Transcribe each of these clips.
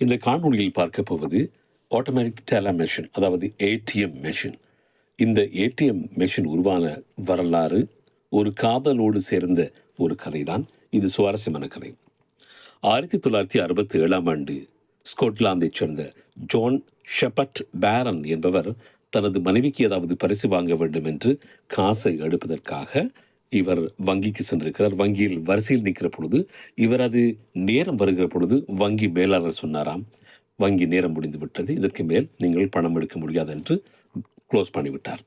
இந்த காணொலியில் பார்க்க போவது ஆட்டோமேட்டிக் டேலா மெஷின் அதாவது ஏடிஎம் மெஷின் இந்த ஏடிஎம் மெஷின் உருவான வரலாறு ஒரு காதலோடு சேர்ந்த ஒரு கதைதான். இது சுவாரஸ்யமான கதை. ஆயிரத்தி தொள்ளாயிரத்தி அறுபத்தி ஏழாம் ஆண்டு ஸ்கொட்லாந்தைச் சேர்ந்த ஜான் ஷெபட் பேரன் என்பவர் தனது மனைவிக்கு ஏதாவது பரிசு வாங்க வேண்டும் என்று காசை எடுப்பதற்காக இவர் வங்கிக்கு சென்றிருக்கிறார். வங்கியில் வரிசையில் நிற்கிற பொழுது இவரது நேரம் வருகிற பொழுது வங்கி மேலாளர் சொன்னாராம். வங்கி நேரம் முடிந்து விட்டது. இதற்கு மேல் நீங்கள் பணம் எடுக்க முடியாது என்று க்ளோஸ் பண்ணிவிட்டார்.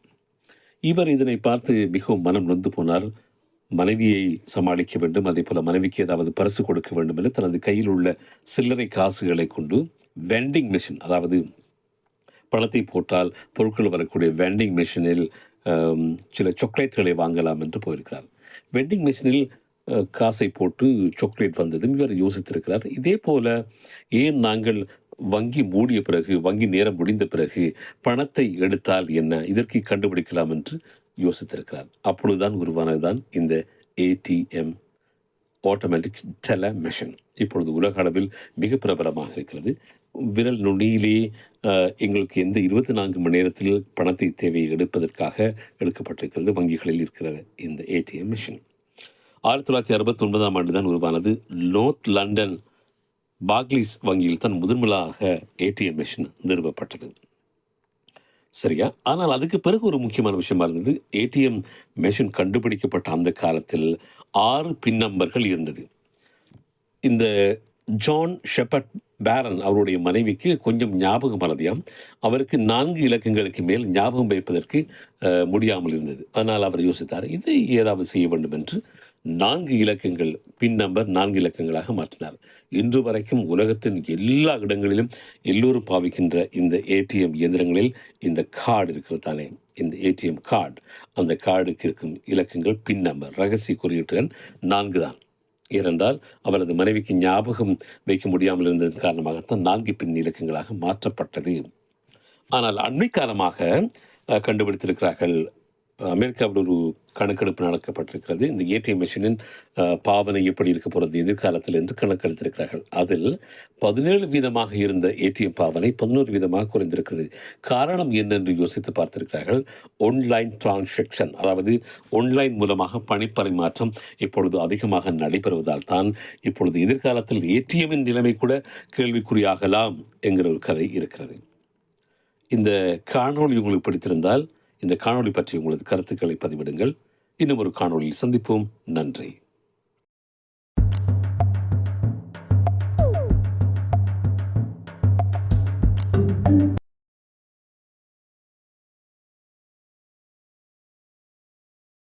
இவர் இதனை பார்த்து மிகவும் மனம் நொந்து போனார். மனைவியை சமாளிக்க வேண்டும். அதே போல் மனைவிக்கு ஏதாவது பரிசு கொடுக்க வேண்டும் என்று தனது கையில் உள்ள சில்லறை காசுகளை கொண்டு வெண்டிங் மிஷின் அதாவது பணத்தை போட்டால் பொருட்கள் வரக்கூடிய வெண்டிங் மிஷினில் சில சாக்லேட்களை வாங்கலாம் என்று போயிருக்கிறார். வெண்டிங் மிஷினில் காசை போட்டு சாக்லேட் வந்ததும் இவர் யோசித்திருக்கிறார். இதே போல் ஏன் நாங்கள் வங்கி மூடிய பிறகு வங்கி நேரம் முடிந்த பிறகு பணத்தை எடுத்தால் என்ன? இதற்கு கண்டுபிடிக்கலாம் என்று யோசித்திருக்கிறார். அப்பொழுதுதான் உருவானதுதான் இந்த ஏடிஎம் ஆட்டோமேட்டிக் டெல மெஷின் இப்பொழுது உலக அளவில் மிக பிரபலமாக இருக்கிறது. விரல் நுனியிலே எங்களுக்கு எந்த இருபத்தி நான்கு மணி நேரத்தில் பணத்தை தேவை எடுப்பதற்காக எடுக்கப்பட்டிருக்கிறது வங்கிகளில் இருக்கிறது இந்த ஏடிஎம் மிஷின். ஆயிரத்தி தொள்ளாயிரத்தி அறுபத்தி ஒன்பதாம் ஆண்டு தான் உருவானது. நோர்த் லண்டன் பாக்லிஸ் வங்கியில் தான் முதன்முதலாக ஏடிஎம் மிஷின் நிறுவப்பட்டது. சரியா? ஆனால் அதுக்கு பிறகு ஒரு முக்கியமான விஷயமா இருந்தது. ஏடிஎம் மிஷின் கண்டுபிடிக்கப்பட்ட அந்த காலத்தில் ஆறு பின் நம்பர்கள் இருந்தது. இந்த ஜான் ஷெப்பர்ட் பேரன் அவருடைய மனைவிக்கு கொஞ்சம் ஞாபகம் மறதியாம் அவருக்கு நான்கு இலக்கங்களுக்கு மேல் ஞாபகம் வைப்பதற்கு முடியாமல் இருந்தது. அதனால் அவர் யோசித்தார் இதை ஏதாவது செய்ய வேண்டும் என்று நான்கு இலக்கங்கள் பின் நம்பர் நான்கு இலக்கங்களாக மாற்றினார். இன்று வரைக்கும் உலகத்தின் எல்லா இடங்களிலும் எல்லோரும் பாவிக்கின்ற இந்த ஏடிஎம் இயந்திரங்களில் இந்த கார்டு இருக்கிறது தானே. இந்த ஏடிஎம் கார்டு அந்த கார்டுக்கு இருக்கும் இலக்கங்கள் பின் நம்பர் ரகசிய குறியீட்டுகள் நான்கு தான். ஏனென்றால் அவரது மனைவிக்கு ஞாபகம் வைக்க முடியாமல் இருந்ததன் காரணமாகத்தான் நான்கு பின் இலக்கங்களாக மாற்றப்பட்டது. ஆனால் அண்மை காலமாக கண்டுபிடித்திருக்கிறார்கள் அமெரிக்காவில் ஒரு கணக்கெடுப்பு நடக்கப்பட்டிருக்கிறது. இந்த ஏடிஎம் மிஷினின் பாவனை எப்படி இருக்க போகிறது எதிர்காலத்தில் என்று கணக்கெடுத்திருக்கிறார்கள். அதில் பதினேழு வீதமாக இருந்த ஏடிஎம் பாவனை பதினோரு வீதமாக குறைந்திருக்கிறது. காரணம் என்ன என்று யோசித்து பார்த்திருக்கிறார்கள். ஒன்லைன் டிரான்சாக்ஷன் அதாவது ஒன்லைன் மூலமாக பணிப்பரிமாற்றம் இப்பொழுது அதிகமாக நடைபெறுவதால் தான் இப்பொழுது எதிர்காலத்தில் ஏடிஎம்மின் நிலைமை கூட கேள்விக்குறியாகலாம் என்கிற ஒரு கதை இருக்கிறது. இந்த காணொளி உங்களுக்கு பிடித்திருந்தால் இந்த காணொளி பற்றி உங்களது கருத்துக்களை பதிவிடுங்கள். இன்னும் ஒரு காணொளியில் சந்திப்போம். நன்றி.